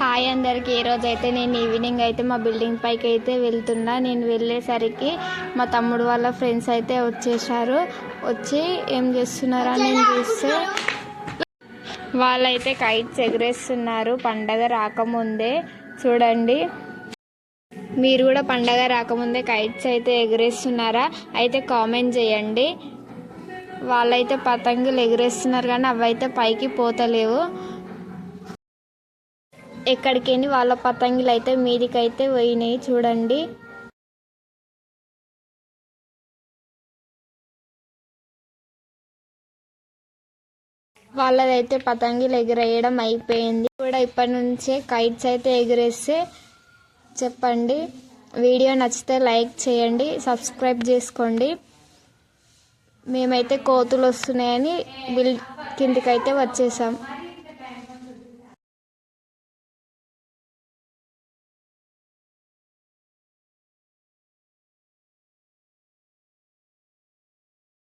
Hi అందరికీ. ఈ రోజు అయితే నేను ఈవినింగ్ అయితే మా బిల్డింగ్ పైకి అయితే వెళ్తున్నా. నేను వెళ్ళేసరికి మా తమ్ముడు వాళ్ళ ఫ్రెండ్స్ అయితే వచ్చేసారు వచ్చి ఏం చేస్తున్నారా నేను చూస్తే వాళ్ళైతే కైట్స్ ఎగరేస్తున్నారు. పండగ రాకముందే. చూడండి. మీరు కూడా పండగ రాకముందే కైట్స్ అయితే ఎగరేస్తున్నారా? అయితే కామెంట్ చేయండి. వాళ్ళైతే పతంగులు ఎగరేస్తున్నారు కానీ అవైతే పైకి పోతలేవు. ఎక్కడికని వాళ్ళ పతంగులు అయితే మీదికైతే పోయినాయి. చూడండి. వాళ్ళదైతే పతంగులు ఎగిరేయడం అయిపోయింది. కూడా ఇప్పటి నుంచే కైట్స్ అయితే ఎగిరేస్తే చెప్పండి. వీడియో నచ్చితే లైక్ చేయండి. సబ్స్క్రైబ్ చేసుకోండి. మేమైతే కోతులు వస్తున్నాయని బిల్ కిందికైతే వచ్చేసాం.